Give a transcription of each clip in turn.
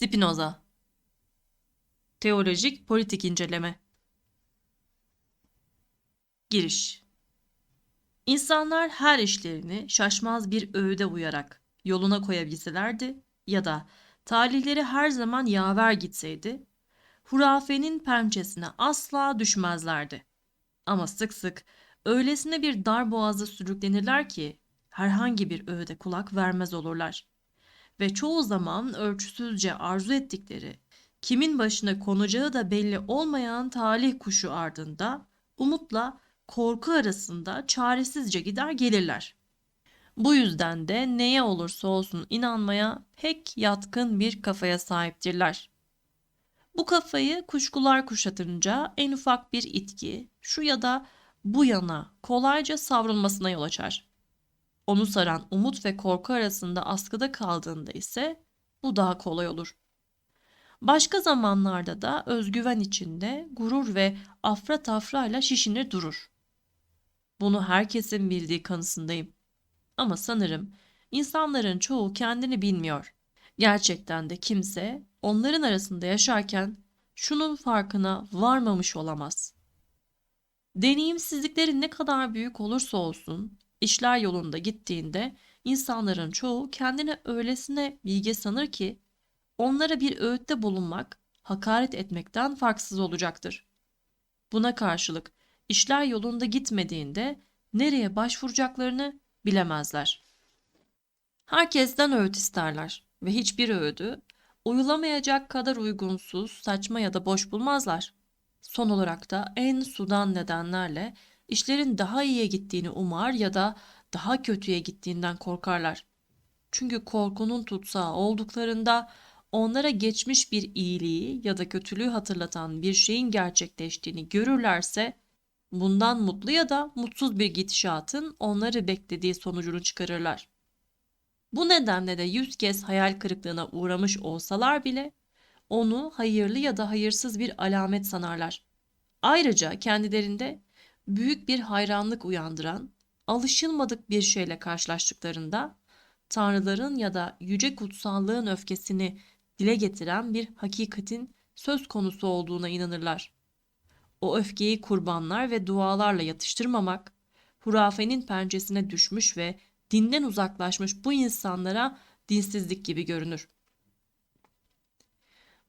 Spinoza Teolojik politik inceleme Giriş İnsanlar her işlerini şaşmaz bir öğüde uyarak yoluna koyabilselerdi ya da talihleri her zaman yaver gitseydi, hurafenin pençesine asla düşmezlerdi. Ama sık sık öylesine bir dar boğaza sürüklenirler ki herhangi bir öğüde kulak vermez olurlar. Ve çoğu zaman ölçüsüzce arzu ettikleri, kimin başına konacağı da belli olmayan talih kuşu ardında umutla korku arasında çaresizce gider gelirler. Bu yüzden de neye olursa olsun inanmaya pek yatkın bir kafaya sahiptirler. Bu kafayı kuşkular kuşatınca en ufak bir itki şu ya da bu yana kolayca savrulmasına yol açar. Onu saran umut ve korku arasında askıda kaldığında ise bu daha kolay olur. Başka zamanlarda da özgüven içinde gurur ve afra tafrayla şişinir durur. Bunu herkesin bildiği kanısındayım. Ama sanırım insanların çoğu kendini bilmiyor. Gerçekten de kimse onların arasında yaşarken şunun farkına varmamış olamaz. Deneyimsizlikleri ne kadar büyük olursa olsun, işler yolunda gittiğinde insanların çoğu kendini öylesine bilge sanır ki onlara bir öğütte bulunmak, hakaret etmekten farksız olacaktır. Buna karşılık işler yolunda gitmediğinde nereye başvuracaklarını bilemezler. Herkesten öğüt isterler ve hiçbir öğüdü uyulamayacak kadar uygunsuz, saçma ya da boş bulmazlar. Son olarak da en sudan nedenlerle işlerin daha iyiye gittiğini umar ya da daha kötüye gittiğinden korkarlar. Çünkü korkunun tutsağı olduklarında onlara geçmiş bir iyiliği ya da kötülüğü hatırlatan bir şeyin gerçekleştiğini görürlerse bundan mutlu ya da mutsuz bir gidişatın onları beklediği sonucunu çıkarırlar. Bu nedenle de yüz kez hayal kırıklığına uğramış olsalar bile onu hayırlı ya da hayırsız bir alamet sanarlar. Ayrıca kendilerinde büyük bir hayranlık uyandıran, alışılmadık bir şeyle karşılaştıklarında tanrıların ya da yüce kutsallığın öfkesini dile getiren bir hakikatin söz konusu olduğuna inanırlar. O öfkeyi kurbanlar ve dualarla yatıştırmamak, hurafenin pençesine düşmüş ve dinden uzaklaşmış bu insanlara dinsizlik gibi görünür.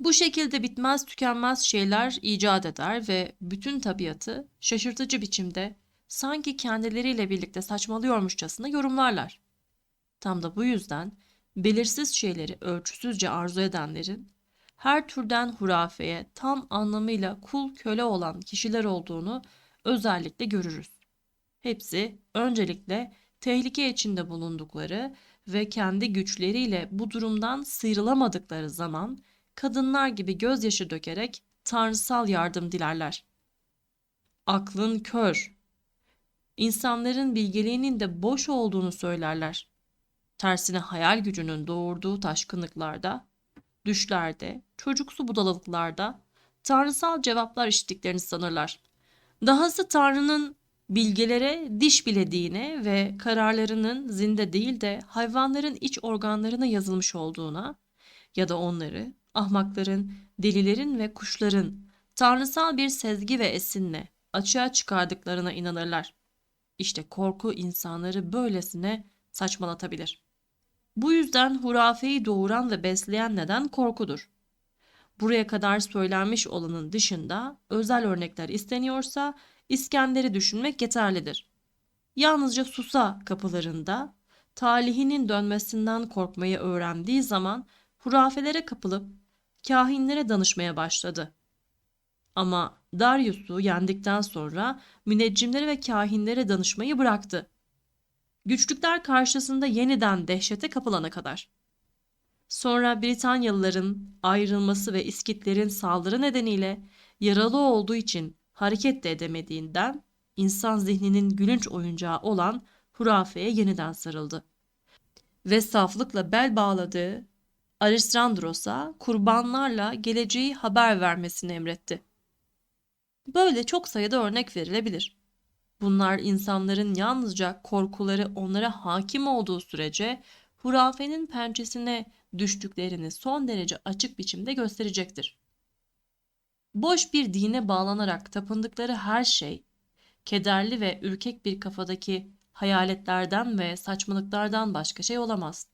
Bu şekilde bitmez tükenmez şeyler icat eder ve bütün tabiatı şaşırtıcı biçimde sanki kendileriyle birlikte saçmalıyormuşçasına yorumlarlar. Tam da bu yüzden belirsiz şeyleri ölçüsüzce arzu edenlerin her türden hurafeye tam anlamıyla kul köle olan kişiler olduğunu özellikle görürüz. Hepsi öncelikle tehlike içinde bulundukları ve kendi güçleriyle bu durumdan sıyrılamadıkları zaman kadınlar gibi gözyaşı dökerek tanrısal yardım dilerler. Aklın kör. İnsanların bilgeliğinin de boş olduğunu söylerler. Tersine hayal gücünün doğurduğu taşkınlıklarda, düşlerde, çocuksu budalalıklarda tanrısal cevaplar işittiklerini sanırlar. Dahası Tanrı'nın bilgelere diş bilediğine ve kararlarının zinde değil de hayvanların iç organlarına yazılmış olduğuna ya da onları ahmakların, delilerin ve kuşların tanrısal bir sezgi ve esinle açığa çıkardıklarına inanırlar. İşte korku insanları böylesine saçmalatabilir. Bu yüzden hurafeyi doğuran ve besleyen neden korkudur. Buraya kadar söylenmiş olanın dışında özel örnekler isteniyorsa İskender'i düşünmek yeterlidir. Yalnızca Susa kapılarında talihinin dönmesinden korkmayı öğrendiği zaman hurafelere kapılıp kahinlere danışmaya başladı. Ama Darius'u yendikten sonra müneccimlere ve kahinlere danışmayı bıraktı. Güçlükler karşısında yeniden dehşete kapılana kadar. Sonra Britanyalıların ayrılması ve İskitlerin saldırı nedeniyle yaralı olduğu için hareket de edemediğinden insan zihninin gülünç oyuncağı olan hurafeye yeniden sarıldı. Ve saflıkla bel bağladığı Aristrandros'a kurbanlarla geleceği haber vermesini emretti. Böyle çok sayıda örnek verilebilir. Bunlar insanların yalnızca korkuları onlara hakim olduğu sürece hurafenin pençesine düştüklerini son derece açık biçimde gösterecektir. Boş bir dine bağlanarak tapındıkları her şey, kederli ve ürkek bir kafadaki hayaletlerden ve saçmalıklardan başka şey olamaz.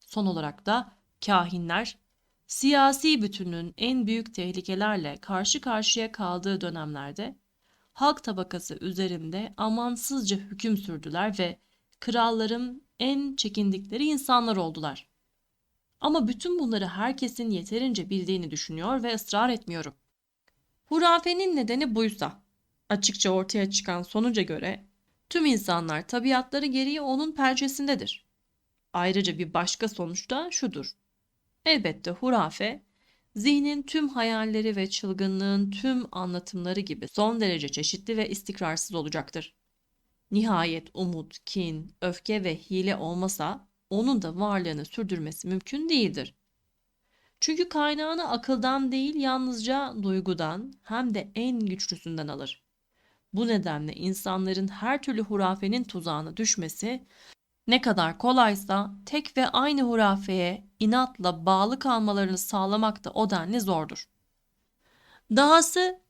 Son olarak da kahinler, siyasi bütünün en büyük tehlikelerle karşı karşıya kaldığı dönemlerde halk tabakası üzerinde amansızca hüküm sürdüler ve kralların en çekindikleri insanlar oldular. Ama bütün bunları herkesin yeterince bildiğini düşünüyor ve ısrar etmiyorum. Hurafenin nedeni buysa, açıkça ortaya çıkan sonuca göre tüm insanlar tabiatları gereği onun pençesindedir. Ayrıca bir başka sonuç da şudur. Elbette hurafe, zihnin tüm hayalleri ve çılgınlığın tüm anlatımları gibi son derece çeşitli ve istikrarsız olacaktır. Nihayet umut, kin, öfke ve hile olmasa onun da varlığını sürdürmesi mümkün değildir. Çünkü kaynağını akıldan değil yalnızca duygudan hem de en güçlüsünden alır. Bu nedenle insanların her türlü hurafenin tuzağına düşmesi ne kadar kolaysa tek ve aynı hurafeye inatla bağlı kalmalarını sağlamak da o denli zordur. Dahası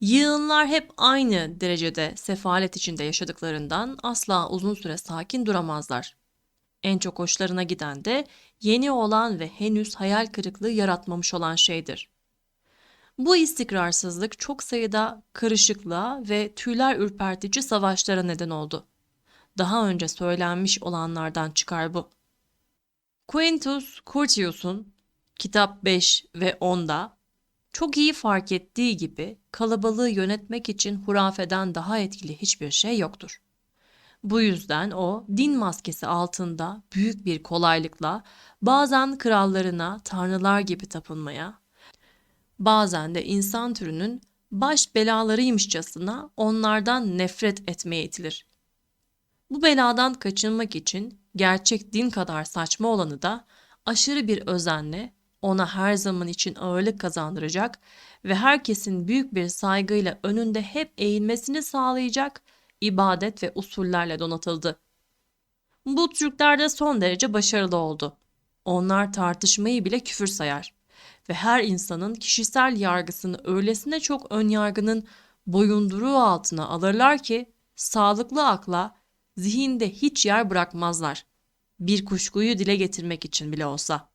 yığınlar hep aynı derecede sefalet içinde yaşadıklarından asla uzun süre sakin duramazlar. En çok hoşlarına giden de yeni olan ve henüz hayal kırıklığı yaratmamış olan şeydir. Bu istikrarsızlık çok sayıda karışıklığa ve tüyler ürpertici savaşlara neden oldu. Daha önce söylenmiş olanlardan çıkar bu. Quintus Curtius'un kitap 5 ve 10'da çok iyi fark ettiği gibi kalabalığı yönetmek için hurafeden daha etkili hiçbir şey yoktur. Bu yüzden o din maskesi altında büyük bir kolaylıkla bazen krallarına tanrılar gibi tapınmaya, bazen de insan türünün baş belalarıymışçasına onlardan nefret etmeye itilir. Bu beladan kaçınmak için gerçek din kadar saçma olanı da aşırı bir özenle ona her zaman için ağırlık kazandıracak ve herkesin büyük bir saygıyla önünde hep eğilmesini sağlayacak ibadet ve usullerle donatıldı. Bu Türklerde son derece başarılı oldu. Onlar tartışmayı bile küfür sayar ve her insanın kişisel yargısını öylesine çok ön yargının boyunduruğu altına alırlar ki sağlıklı akla zihinde hiç yer bırakmazlar. Bir kuşkuyu dile getirmek için bile olsa.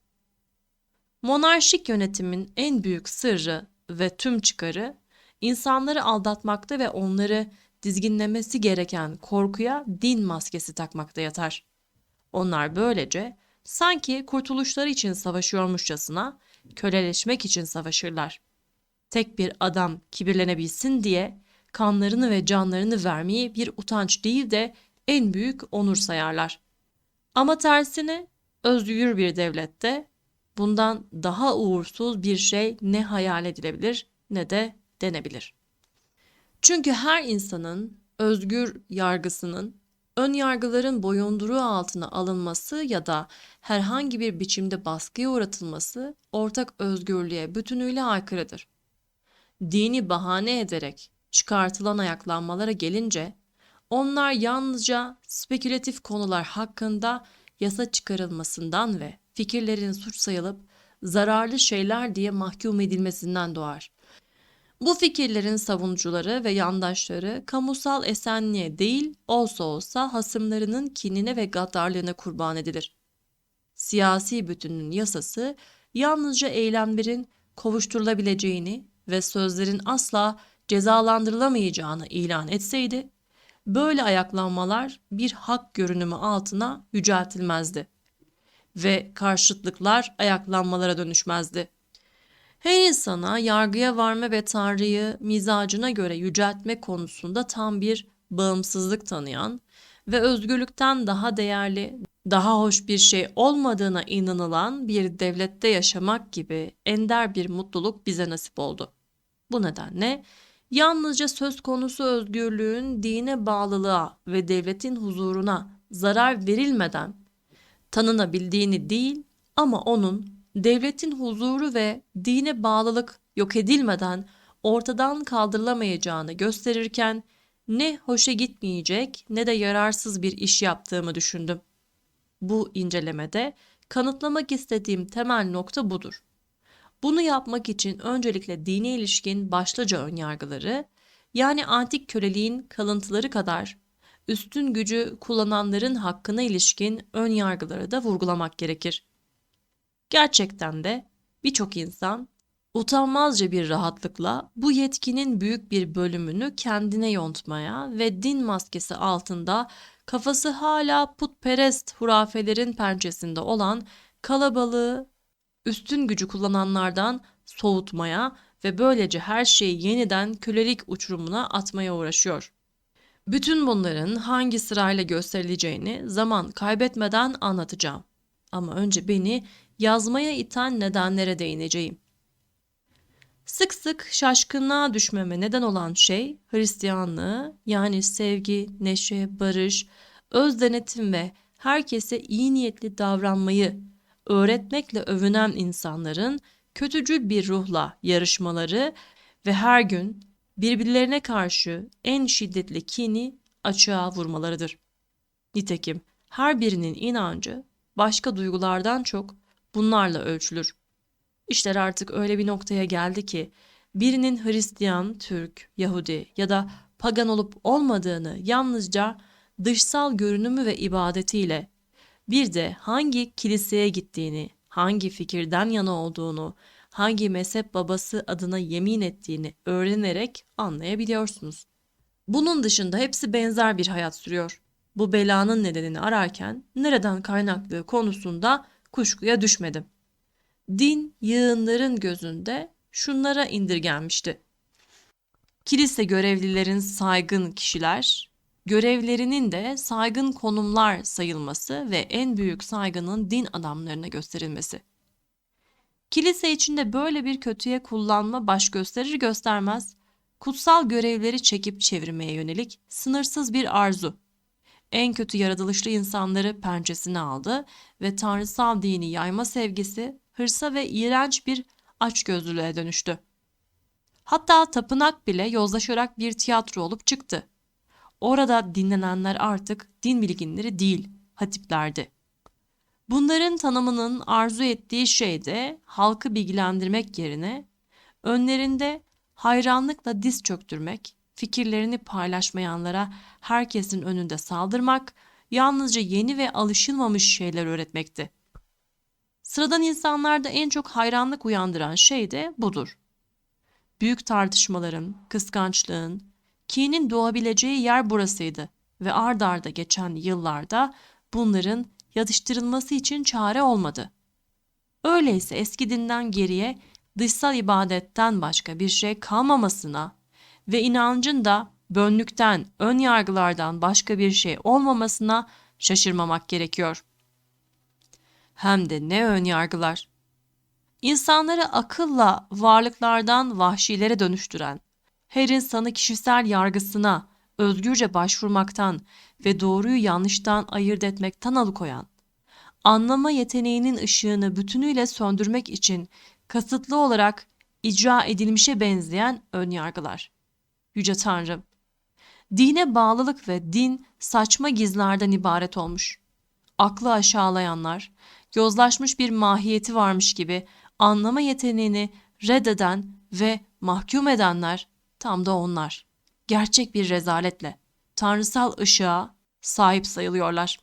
Monarşik yönetimin en büyük sırrı ve tüm çıkarı insanları aldatmakta ve onları dizginlemesi gereken korkuya din maskesi takmakta yatar. Onlar böylece sanki kurtuluşları için savaşıyormuşçasına köleleşmek için savaşırlar. Tek bir adam kibirlenebilsin diye kanlarını ve canlarını vermeyi bir utanç değil de en büyük onur sayarlar. Ama tersine özgür bir devlette bundan daha uğursuz bir şey ne hayal edilebilir ne de denebilir. Çünkü her insanın özgür yargısının ön yargıların boyunduruğu altına alınması ya da herhangi bir biçimde baskıya uğratılması ortak özgürlüğe bütünüyle aykırıdır. Dini bahane ederek çıkartılan ayaklanmalara gelince onlar yalnızca spekülatif konular hakkında yasa çıkarılmasından ve fikirlerin suç sayılıp zararlı şeyler diye mahkum edilmesinden doğar. Bu fikirlerin savunucuları ve yandaşları kamusal esenliğe değil olsa olsa hasımlarının kinine ve gaddarlığına kurban edilir. Siyasi bütünün yasası yalnızca eylemlerin kovuşturulabileceğini ve sözlerin asla cezalandırılamayacağını ilan etseydi, böyle ayaklanmalar bir hak görünümü altına yüceltilmezdi ve karşıtlıklar ayaklanmalara dönüşmezdi. Her insana yargıya varma ve Tanrı'yı mizacına göre yüceltme konusunda tam bir bağımsızlık tanıyan ve özgürlükten daha değerli, daha hoş bir şey olmadığına inanılan bir devlette yaşamak gibi ender bir mutluluk bize nasip oldu. Bu nedenle yalnızca söz konusu özgürlüğün dine bağlılığa ve devletin huzuruna zarar verilmeden tanınabildiğini değil ama onun devletin huzuru ve dine bağlılık yok edilmeden ortadan kaldırılamayacağını gösterirken ne hoşa gitmeyecek ne de yararsız bir iş yaptığımı düşündüm. Bu incelemede kanıtlamak istediğim temel nokta budur. Bunu yapmak için öncelikle dine ilişkin başlıca önyargıları, yani antik köleliğin kalıntıları kadar üstün gücü kullananların hakkına ilişkin ön yargıları da vurgulamak gerekir. Gerçekten de birçok insan utanmazca bir rahatlıkla bu yetkinin büyük bir bölümünü kendine yontmaya ve din maskesi altında kafası hala putperest hurafelerin pençesinde olan kalabalığı üstün gücü kullananlardan soğutmaya ve böylece her şeyi yeniden kölelik uçurumuna atmaya uğraşıyor. Bütün bunların hangi sırayla gösterileceğini zaman kaybetmeden anlatacağım. Ama önce beni yazmaya iten nedenlere değineceğim. Sık sık şaşkınlığa düşmeme neden olan şey Hristiyanlığı yani sevgi, neşe, barış, öz denetim ve herkese iyi niyetli davranmayı öğretmekle övünen insanların kötücül bir ruhla yarışmaları ve her gün birbirlerine karşı en şiddetli kini açığa vurmalarıdır. Nitekim her birinin inancı başka duygulardan çok bunlarla ölçülür. İşler artık öyle bir noktaya geldi ki birinin Hristiyan, Türk, Yahudi ya da pagan olup olmadığını yalnızca dışsal görünümü ve ibadetiyle bir de hangi kiliseye gittiğini, hangi fikirden yana olduğunu, hangi mezhep babası adına yemin ettiğini öğrenerek anlayabiliyorsunuz. Bunun dışında hepsi benzer bir hayat sürüyor. Bu belanın nedenini ararken nereden kaynaklığı konusunda kuşkuya düşmedim. Din yığınların gözünde şunlara indirgenmişti. Kilise görevlilerin saygın kişiler, görevlerinin de saygın konumlar sayılması ve en büyük saygının din adamlarına gösterilmesi. Kilise içinde böyle bir kötüye kullanma baş gösterir göstermez, kutsal görevleri çekip çevirmeye yönelik sınırsız bir arzu. En kötü yaratılışlı insanları pençesine aldı ve tanrısal dini yayma sevgisi hırsa ve iğrenç bir açgözlülüğe dönüştü. Hatta tapınak bile yozlaşarak bir tiyatro olup çıktı. Orada dinlenenler artık din bilginleri değil, hatiplerdi. Bunların tanımının arzu ettiği şey de halkı bilgilendirmek yerine önlerinde hayranlıkla diz çöktürmek, fikirlerini paylaşmayanlara herkesin önünde saldırmak, yalnızca yeni ve alışılmamış şeyler öğretmekti. Sıradan insanlarda en çok hayranlık uyandıran şey de budur. Büyük tartışmaların, kıskançlığın, kinin doğabileceği yer burasıydı ve ard arda geçen yıllarda bunların yatıştırılması için çare olmadı. Öyleyse eski dinden geriye dışsal ibadetten başka bir şey kalmamasına ve inancın da bönlükten, ön yargılardan başka bir şey olmamasına şaşırmamak gerekiyor. Hem de ne ön yargılar. İnsanları akılla varlıklardan vahşilere dönüştüren, her insanı kişisel yargısına özgürce başvurmaktan ve doğruyu yanlıştan ayırt etmekten alıkoyan, anlama yeteneğinin ışığını bütünüyle söndürmek için kasıtlı olarak icra edilmişe benzeyen önyargılar. Yüce Tanrım, dine bağlılık ve din saçma gizlerden ibaret olmuş. Aklı aşağılayanlar, yozlaşmış bir mahiyeti varmış gibi anlama yeteneğini reddeden ve mahkum edenler tam da onlar. Gerçek bir rezaletle tanrısal ışığa sahip sayılıyorlar.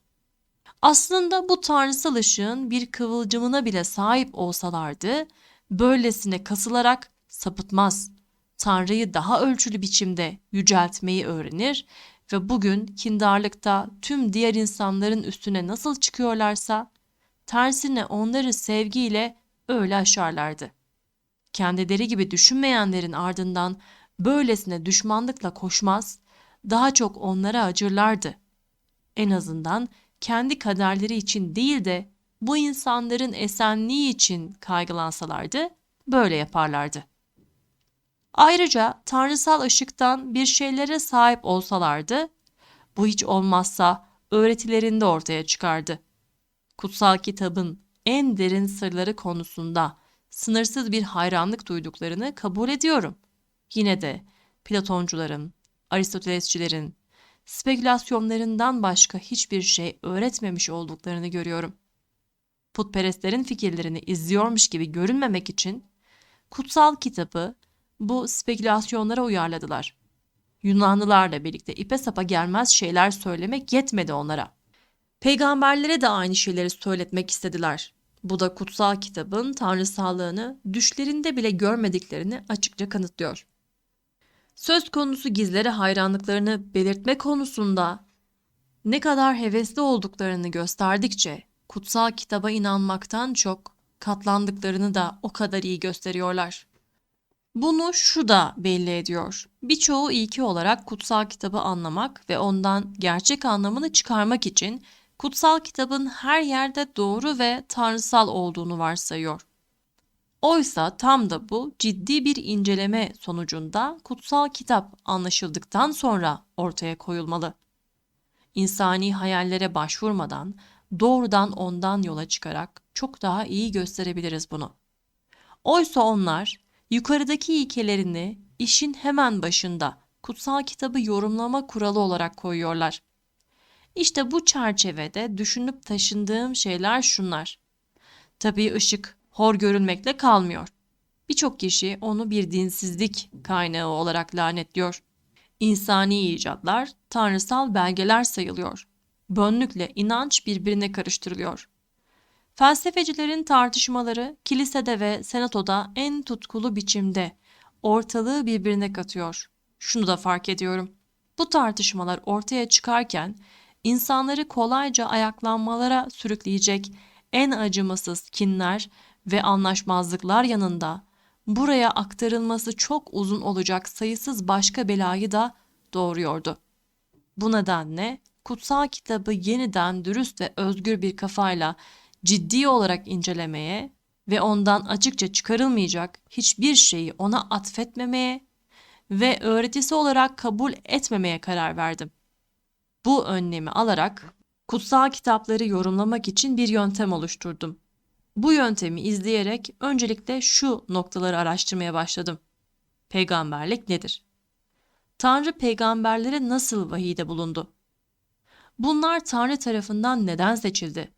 Aslında bu tanrısal ışığın bir kıvılcımına bile sahip olsalardı, böylesine kasılarak sapıtmaz. Tanrı'yı daha ölçülü biçimde yüceltmeyi öğrenir ve bugün kindarlıkta tüm diğer insanların üstüne nasıl çıkıyorlarsa, tersine onları sevgiyle öyle aşarlardı. Kendileri gibi düşünmeyenlerin ardından böylesine düşmanlıkla koşmaz, daha çok onlara acırlardı. En azından kendi kaderleri için değil de bu insanların esenliği için kaygılansalardı böyle yaparlardı. Ayrıca tanrısal ışıktan bir şeylere sahip olsalardı, bu hiç olmazsa öğretilerinde ortaya çıkardı. Kutsal kitabın en derin sırları konusunda sınırsız bir hayranlık duyduklarını kabul ediyorum. Yine de Platoncuların, Aristotelesçilerin, spekülasyonlarından başka hiçbir şey öğretmemiş olduklarını görüyorum. Putperestlerin fikirlerini izliyormuş gibi görünmemek için kutsal kitabı bu spekülasyonlara uyarladılar. Yunanlılarla birlikte ipe sapa gelmez şeyler söylemek yetmedi onlara. Peygamberlere de aynı şeyleri söyletmek istediler. Bu da kutsal kitabın tanrısallığını düşlerinde bile görmediklerini açıkça kanıtlıyor. Söz konusu gizlere hayranlıklarını belirtme konusunda ne kadar hevesli olduklarını gösterdikçe kutsal kitaba inanmaktan çok katlandıklarını da o kadar iyi gösteriyorlar. Bunu şu da belli ediyor. Birçoğu ilki olarak kutsal kitabı anlamak ve ondan gerçek anlamını çıkarmak için kutsal kitabın her yerde doğru ve tanrısal olduğunu varsayıyor. Oysa tam da bu ciddi bir inceleme sonucunda kutsal kitap anlaşıldıktan sonra ortaya koyulmalı. İnsani hayallere başvurmadan doğrudan ondan yola çıkarak çok daha iyi gösterebiliriz bunu. Oysa onlar yukarıdaki ilkelerini işin hemen başında kutsal kitabı yorumlama kuralı olarak koyuyorlar. İşte bu çerçevede düşünüp taşındığım şeyler şunlar. Tabii ışık hor görülmekle kalmıyor. Birçok kişi onu bir dinsizlik kaynağı olarak lanetliyor. İnsani icatlar tanrısal belgeler sayılıyor. Bönlükle inanç birbirine karıştırılıyor. Felsefecilerin tartışmaları kilisede ve senatoda en tutkulu biçimde ortalığı birbirine katıyor. Şunu da fark ediyorum. Bu tartışmalar ortaya çıkarken insanları kolayca ayaklanmalara sürükleyecek en acımasız kinler ve anlaşmazlıklar yanında buraya aktarılması çok uzun olacak sayısız başka belayı da doğuruyordu. Bu nedenle kutsal kitabı yeniden dürüst ve özgür bir kafayla ciddi olarak incelemeye ve ondan açıkça çıkarılmayacak hiçbir şeyi ona atfetmemeye ve öğretisi olarak kabul etmemeye karar verdim. Bu önlemi alarak kutsal kitapları yorumlamak için bir yöntem oluşturdum. Bu yöntemi izleyerek öncelikle şu noktaları araştırmaya başladım. Peygamberlik nedir? Tanrı peygamberlere nasıl vahiyde bulundu? Bunlar Tanrı tarafından neden seçildi?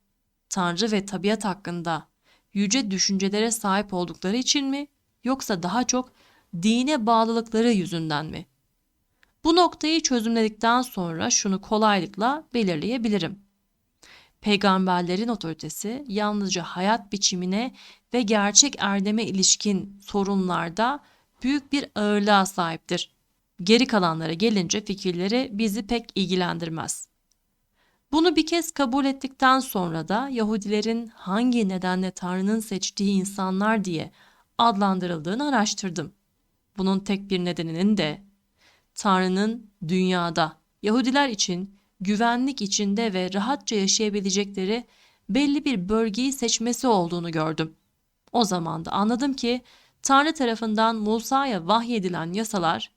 Tanrı ve tabiat hakkında yüce düşüncelere sahip oldukları için mi yoksa daha çok dine bağlılıkları yüzünden mi? Bu noktayı çözümledikten sonra şunu kolaylıkla belirleyebilirim. Peygamberlerin otoritesi yalnızca hayat biçimine ve gerçek erdeme ilişkin sorunlarda büyük bir ağırlığa sahiptir. Geri kalanlara gelince fikirleri bizi pek ilgilendirmez. Bunu bir kez kabul ettikten sonra da Yahudilerin hangi nedenle Tanrı'nın seçtiği insanlar diye adlandırıldığını araştırdım. Bunun tek bir nedeninin de Tanrı'nın dünyada Yahudiler için güvenlik içinde ve rahatça yaşayabilecekleri belli bir bölgeyi seçmesi olduğunu gördüm. O zaman da anladım ki Tanrı tarafından Musa'ya vahyedilen yasalar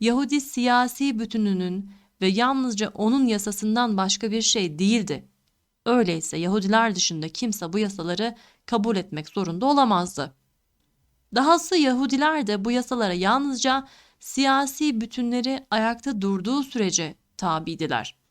Yahudi siyasi bütününün ve yalnızca onun yasasından başka bir şey değildi. Öyleyse Yahudiler dışında kimse bu yasaları kabul etmek zorunda olamazdı. Dahası Yahudiler de bu yasalara yalnızca siyasi bütünleri ayakta durduğu sürece tabidiler.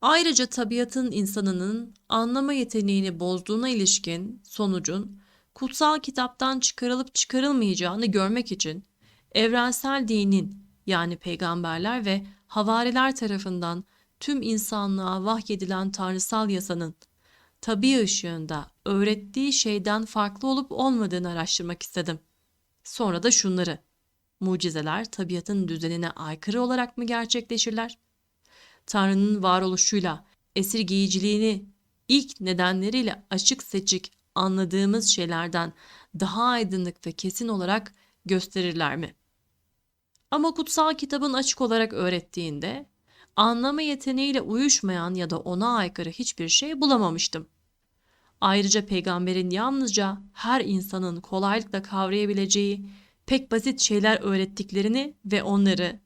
Ayrıca tabiatın insanının anlama yeteneğini bozduğuna ilişkin sonucun kutsal kitaptan çıkarılıp çıkarılmayacağını görmek için evrensel dinin yani peygamberler ve havariler tarafından tüm insanlığa vahyedilen tanrısal yasanın tabi ışığında öğrettiği şeyden farklı olup olmadığını araştırmak istedim. Sonra da şunları. Mucizeler tabiatın düzenine aykırı olarak mı gerçekleşirler? Tanrı'nın varoluşuyla esirgeyiciliğini ilk nedenleriyle açık seçik anladığımız şeylerden daha aydınlık ve kesin olarak gösterirler mi? Ama kutsal kitabın açık olarak öğrettiğinde anlama yeteneğiyle uyuşmayan ya da ona aykırı hiçbir şey bulamamıştım. Ayrıca peygamberin yalnızca her insanın kolaylıkla kavrayabileceği pek basit şeyler öğrettiklerini ve onları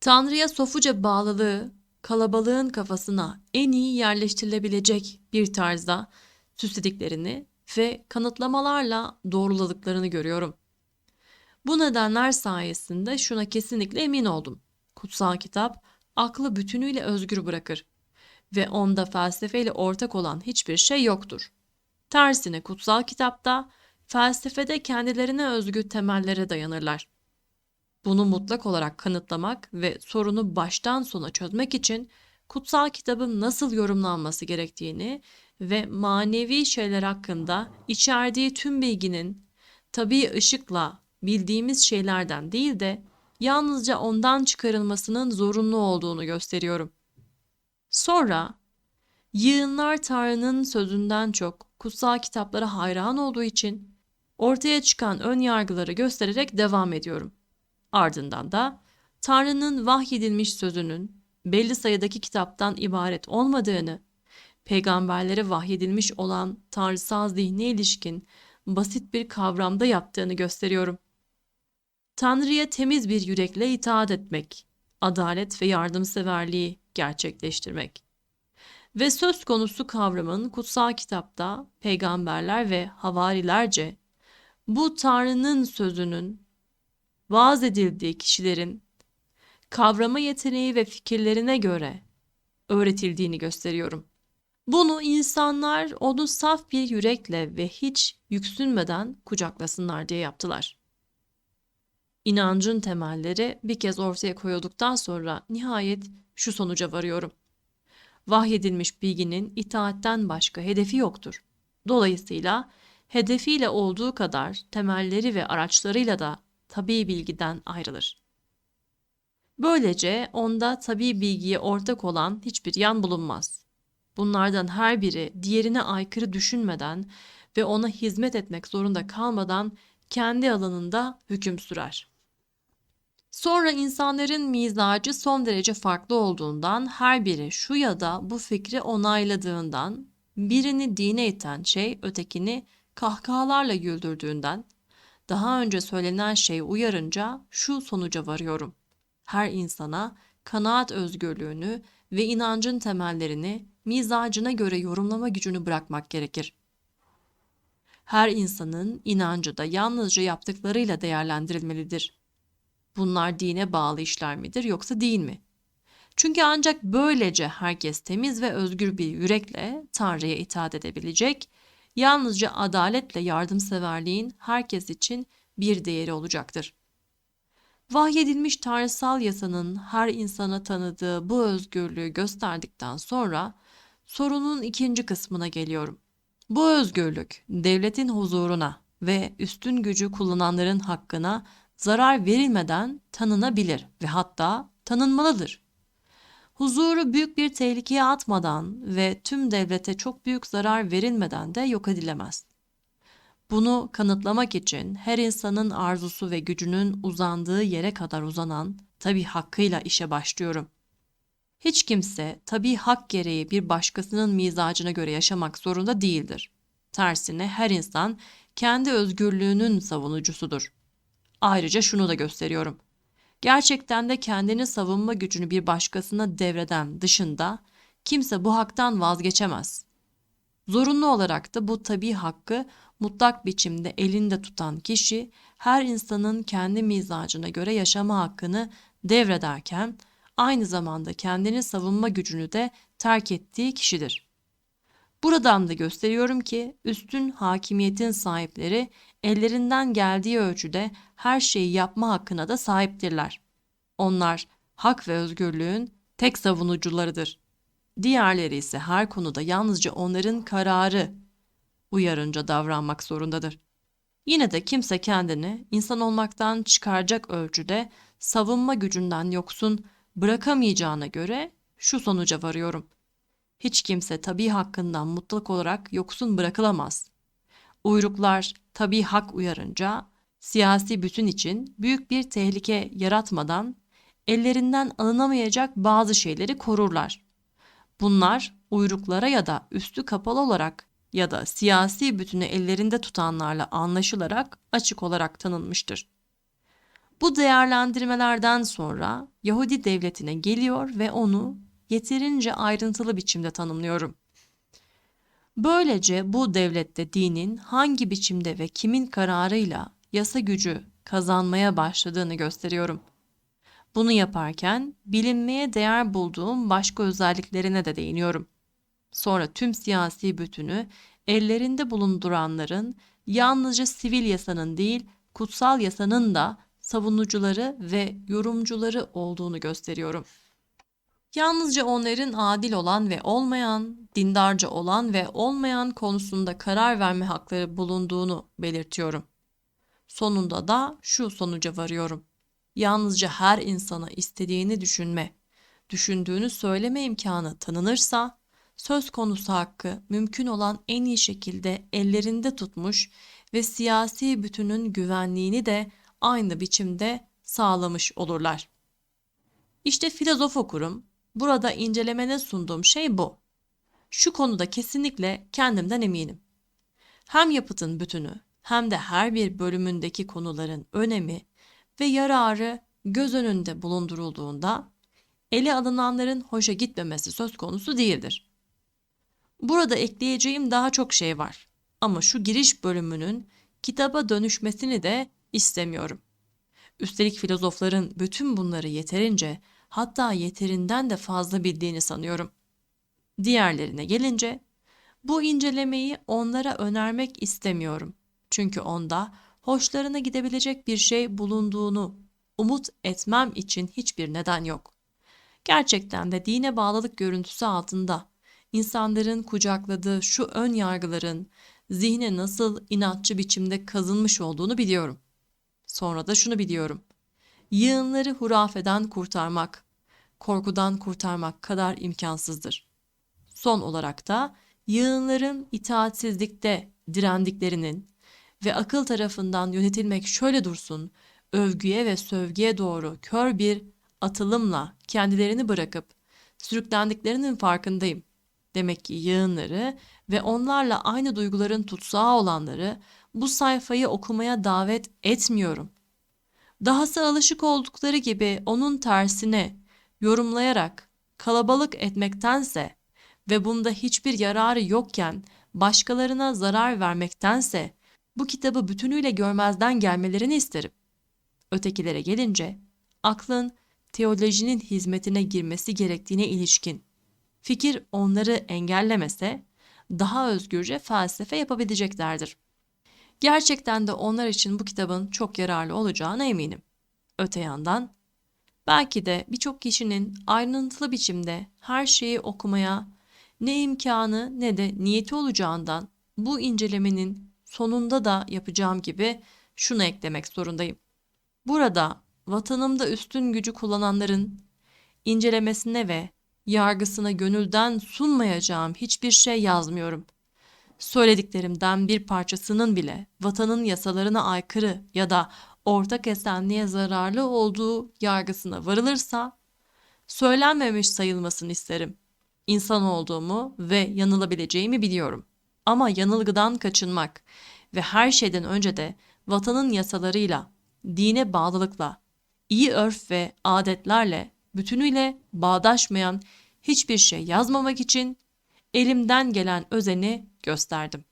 Tanrı'ya sofuca bağlılığı kalabalığın kafasına en iyi yerleştirilebilecek bir tarzda süslediklerini ve kanıtlamalarla doğruladıklarını görüyorum. Bu nedenler sayesinde şuna kesinlikle emin oldum. kutsal kitap aklı bütünüyle özgür bırakır ve onda felsefeyle ortak olan hiçbir şey yoktur. Tersine kutsal kitapta felsefede kendilerine özgü temellere dayanırlar. Bunu mutlak olarak kanıtlamak ve sorunu baştan sona çözmek için kutsal kitabın nasıl yorumlanması gerektiğini ve manevi şeyler hakkında içerdiği tüm bilginin tabii ışıkla bildiğimiz şeylerden değil de yalnızca ondan çıkarılmasının zorunlu olduğunu gösteriyorum. Sonra yığınlar Tanrı'nın sözünden çok kutsal kitaplara hayran olduğu için ortaya çıkan ön yargıları göstererek devam ediyorum. Ardından da Tanrı'nın vahyedilmiş sözünün belli sayıdaki kitaptan ibaret olmadığını, peygamberlere vahyedilmiş olan tanrısal zihne ilişkin basit bir kavramda yaptığını gösteriyorum. Tanrı'ya temiz bir yürekle itaat etmek, adalet ve yardımseverliği gerçekleştirmek. Ve söz konusu kavramın kutsal kitapta peygamberler ve havarilerce bu Tanrı'nın sözünün vaaz edildiği kişilerin kavrama yeteneği ve fikirlerine göre öğretildiğini gösteriyorum. Bunu insanlar onu saf bir yürekle ve hiç yüksünmeden kucaklasınlar diye yaptılar. İnancın temelleri bir kez ortaya koyulduktan sonra nihayet şu sonuca varıyorum. Vahyedilmiş bilginin itaatten başka hedefi yoktur. Dolayısıyla hedefiyle olduğu kadar temelleri ve araçlarıyla da tabii bilgiden ayrılır. Böylece onda tabii bilgiye ortak olan hiçbir yan bulunmaz. Bunlardan her biri diğerine aykırı düşünmeden ve ona hizmet etmek zorunda kalmadan kendi alanında hüküm sürer. Sonra insanların mizacı son derece farklı olduğundan her biri şu ya da bu fikri onayladığından birini dine iten şey ötekini kahkahalarla güldürdüğünden daha önce söylenen şey uyarınca şu sonuca varıyorum. Her insana kanaat özgürlüğünü ve inancın temellerini mizacına göre yorumlama gücünü bırakmak gerekir. Her insanın inancı da yalnızca yaptıklarıyla değerlendirilmelidir. Bunlar dine bağlı işler midir yoksa değil mi? Çünkü ancak böylece herkes temiz ve özgür bir yürekle Tanrı'ya itaat edebilecek, yalnızca adaletle yardımseverliğin herkes için bir değeri olacaktır. Vahyedilmiş tanrısal yasanın her insana tanıdığı bu özgürlüğü gösterdikten sonra sorunun ikinci kısmına geliyorum. Bu özgürlük devletin huzuruna ve üstün gücü kullananların hakkına zarar verilmeden tanınabilir ve hatta tanınmalıdır. Huzuru büyük bir tehlikeye atmadan ve tüm devlete çok büyük zarar verilmeden de yok edilemez. Bunu kanıtlamak için her insanın arzusu ve gücünün uzandığı yere kadar uzanan tabi hakkıyla işe başlıyorum. Hiç kimse tabi hak gereği bir başkasının mizacına göre yaşamak zorunda değildir. Tersine her insan kendi özgürlüğünün savunucusudur. Ayrıca şunu da gösteriyorum. Gerçekten de kendini savunma gücünü bir başkasına devreden dışında kimse bu haktan vazgeçemez. Zorunlu olarak da bu tabi hakkı mutlak biçimde elinde tutan kişi her insanın kendi mizacına göre yaşama hakkını devrederken aynı zamanda kendini savunma gücünü de terk ettiği kişidir. Buradan da gösteriyorum ki üstün hakimiyetin sahipleri ellerinden geldiği ölçüde her şeyi yapma hakkına da sahiptirler. Onlar hak ve özgürlüğün tek savunucularıdır. Diğerleri ise her konuda yalnızca onların kararı uyarınca davranmak zorundadır. Yine de kimse kendini insan olmaktan çıkaracak ölçüde savunma gücünden yoksun bırakamayacağına göre şu sonuca varıyorum. Hiç kimse tabi hakkından mutlak olarak yoksun bırakılamaz. Uyruklar tabi hak uyarınca siyasi bütün için büyük bir tehlike yaratmadan ellerinden alınamayacak bazı şeyleri korurlar. Bunlar uyruklara ya da üstü kapalı olarak ya da siyasi bütünü ellerinde tutanlarla anlaşılarak açık olarak tanınmıştır. Bu değerlendirmelerden sonra Yahudi devletine geliyor ve onu yeterince ayrıntılı biçimde tanımlıyorum. Böylece bu devlette dinin hangi biçimde ve kimin kararıyla yasa gücü kazanmaya başladığını gösteriyorum. Bunu yaparken bilinmeye değer bulduğum başka özelliklerine de değiniyorum. Sonra tüm siyasi bütünü ellerinde bulunduranların yalnızca sivil yasanın değil, kutsal yasanın da savunucuları ve yorumcuları olduğunu gösteriyorum. Yalnızca onların adil olan ve olmayan, dindarca olan ve olmayan konusunda karar verme hakları bulunduğunu belirtiyorum. Sonunda da şu sonuca varıyorum. Yalnızca her insana istediğini düşünme, düşündüğünü söyleme imkanı tanınırsa, söz konusu hakkı mümkün olan en iyi şekilde ellerinde tutmuş ve siyasi bütünün güvenliğini de aynı biçimde sağlamış olurlar. İşte filozof okurum, burada incelemene sunduğum şey bu. Şu konuda kesinlikle kendimden eminim. Hem yapıtın bütünü hem de her bir bölümündeki konuların önemi ve yararı göz önünde bulundurulduğunda ele alınanların hoşa gitmemesi söz konusu değildir. Burada ekleyeceğim daha çok şey var ama şu giriş bölümünün kitaba dönüşmesini de istemiyorum. Üstelik filozofların bütün bunları yeterince hatta yeterinden de fazla bildiğini sanıyorum. Diğerlerine gelince bu incelemeyi onlara önermek istemiyorum. Çünkü onda hoşlarına gidebilecek bir şey bulunduğunu umut etmem için hiçbir neden yok. Gerçekten de dine bağlılık görüntüsü altında insanların kucakladığı şu ön yargıların zihne nasıl inatçı biçimde kazınmış olduğunu biliyorum. Sonra da şunu biliyorum. Yığınları hurafeden kurtarmak, korkudan kurtarmak kadar imkansızdır. Son olarak da yığınların itaatsizlikte direndiklerinin ve akıl tarafından yönetilmek şöyle dursun, övgüye ve sövgüye doğru kör bir atılımla kendilerini bırakıp sürüklendiklerinin farkındayım. Demek ki yığınları ve onlarla aynı duyguların tutsağı olanları bu sayfayı okumaya davet etmiyorum. Dahası alışık oldukları gibi onun tersine yorumlayarak kalabalık etmektense ve bunda hiçbir yararı yokken başkalarına zarar vermektense bu kitabı bütünüyle görmezden gelmelerini isterim. Ötekilere gelince aklın teolojinin hizmetine girmesi gerektiğine ilişkin fikir onları engellemese daha özgürce felsefe yapabileceklerdir. Gerçekten de onlar için bu kitabın çok yararlı olacağına eminim. Öte yandan belki de birçok kişinin ayrıntılı biçimde her şeyi okumaya ne imkanı ne de niyeti olacağından bu incelemenin sonunda da yapacağım gibi şunu eklemek zorundayım. Burada vatanımda üstün gücü kullananların incelemesine ve yargısına gönülden sunmayacağım hiçbir şey yazmıyorum. Söylediklerimden bir parçasının bile vatanın yasalarına aykırı ya da ortak esenliğe zararlı olduğu yargısına varılırsa söylenmemiş sayılmasını isterim. İnsan olduğumu ve yanılabileceğimi biliyorum. Ama yanılgıdan kaçınmak ve her şeyden önce de vatanın yasalarıyla, dine bağlılıkla, iyi örf ve adetlerle bütünüyle bağdaşmayan hiçbir şey yazmamak için elimden gelen özeni gösterdim.